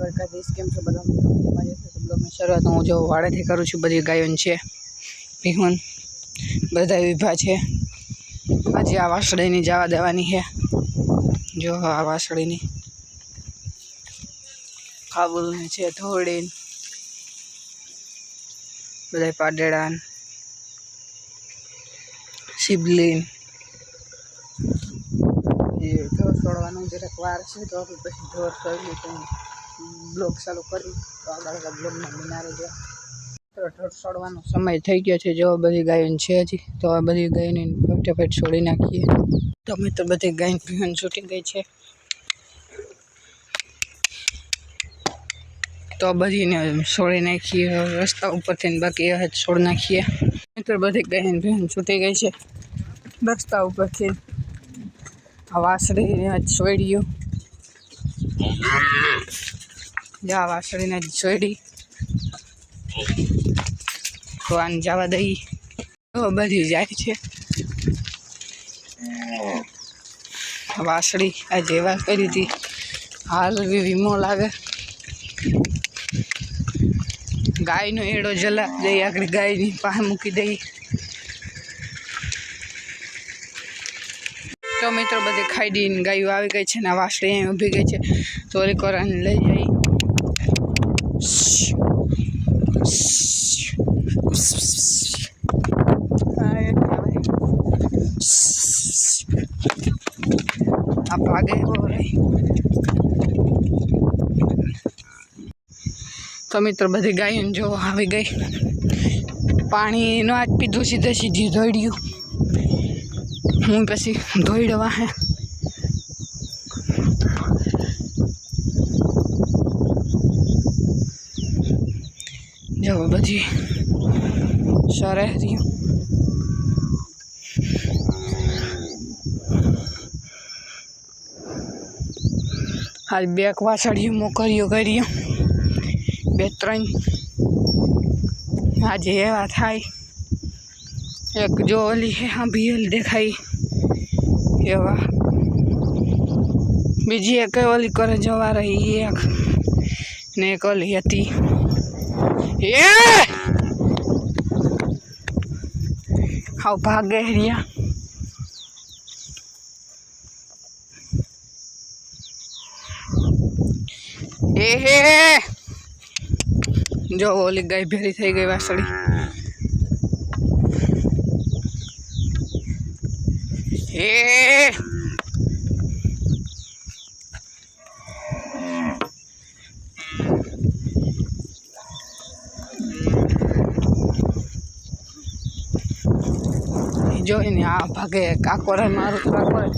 કેમ છો? બધા મિત્રો શરૂઆત હું જો વાડેથી કરું છું. બધી ગાયોન છે, ભીહુન બધા વિભા છે. આજે આ વાસળીની જવા દેવાની છે. જો આ વાસળીની કાબુલની છે, ધોળીન. બધા પાડેડાન. શિબલીન. ઢોર છોડવાનું જરાક વાર છે, તો પછી ઢોર તો બ્લોગ ચાલુ કરી. તો આગળ બ્લોગમાં બનાવી જો તો છોડવાનો સમય થઈ ગયો છે. જો બધી ગાયન છે હજી. તો આ બધી ગાયને ફટાફટ છોડી નાખીએ. તો મિત્રો, બધી ગાયન છૂટી ગઈ છે. તો બધીને છોડી નાખીએ. રસ્તા ઉપરથી બાકી હવે છોડી નાખીએ. મિત્રો, બધી ગાયન ભીહન છૂટી ગઈ છે. રસ્તા ઉપરથી આ વાસળીને જ છોડ્યું. જા વાસળીને જોડી. ભગવાન જવા દઈ. બધી જાય છે. વાસળી આ જેવા કરી હતી. હાલ વીમો લાગે ગાયનો એડો જલા દઈ, આગળ ગાયની પાસે મૂકી દઈ. તો મિત્રો, બધી ખાઈ દઈને ગાયો આવી ગઈ છે ને વાસળી અહીં ઊભી ગઈ છે. તો કોરાને લઈ જઈ આ ભાગે બહુ રહી તો મિત્રો બધી ગાયો જો આવી ગઈ. પાણીનો આજ પીધું સીધે સીધી ધોઈડ્યું હું પછી ધોઈડવા હે. જો બધી સરે રહ્યું. હાલ બે વાસળીઓ મોકરીઓ કર્યું. બે ત્રણ આજે એવા થાય. એક જો ઓલી હે, હા, ભીલ દેખાય. એવા. બીજી એક ઓલી કરે જવા રહી, એક ને એક ઓલી હતી. એ! હાવ ભાગે રહ્યા. એ હે! જો ઓલી ગાય ભેરી થઈ ગઈ વાસળી. એ! જોઈને આ ભાગે કાકોરે મારું કાકોરે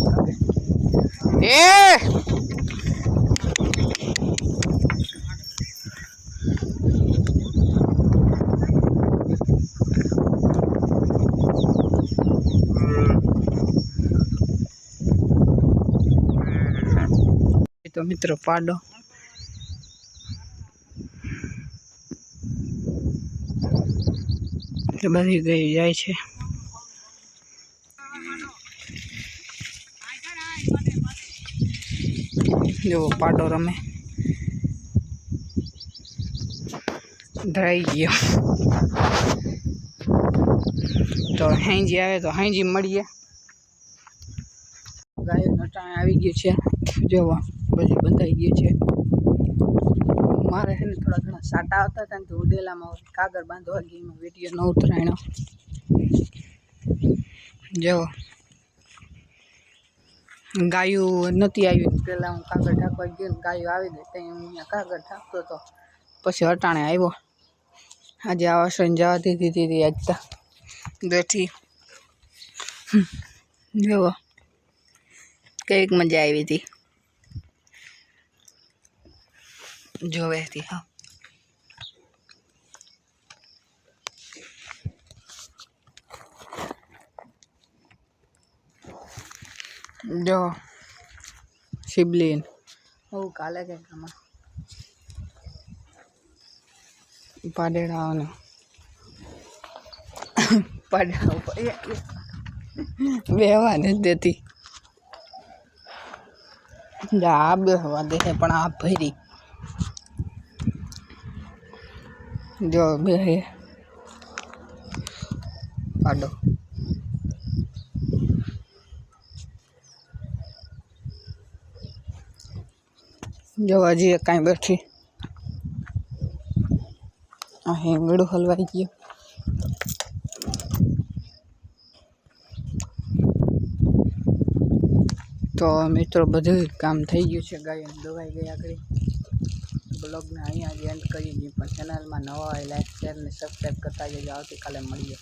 એ! મિત્રો પાડો. બધી ગઈ જાય છે. જો પાડો રમે. ધરાઈ ગયો. તો હેંજી આવે તો હેંજી મળીએ. ગાયો નટાણે આવી ગયું છે. જોવા, બધી બંધાઈ ગયું છે. મારે છે ને થોડા ઘણા સાટા આવતા હતા ને તો ઉડેલામાં કાગળ બાંધવા ગઈ, એમાં વીડિયો ન ઉતરાયણો. જો ગાયું નથી આવી પહેલાં હું કાગળ ઢાંકવા ગયો ગાયું આવી ગઈ ત્યાં હું અહીંયા કાગળ ઢાંકતો હતો પછી અટાણે આવ્યો. આજે આ વાસણ જવા દીધી દીધી આજ બેઠી. જુઓ કંઈક મજા આવી હતી. જોવે હતી હા. જો શિબલીન. હું કાલે આમાં. પાડેડાઓને. પાડેડા બેહવા નથી દેતી આ બેસવા દે છે પણ આ ભરી. જો બે પાડો. જો હજી કાંઈ બેઠી. આ હેંગડું હલવાઈ ગયું. તો મિત્રો બધું કામ થઈ ગયું છે ગાય દવાઈ ગઈ આગળ. બ્લોગને અહીંયા જ એન્ડ કરી દઈએ પણ ચેનલમાં નવા હોય લાઈક શેર ને સબસ્ક્રાઈબ કરતા જજો. આવતીકાલે મળીએ.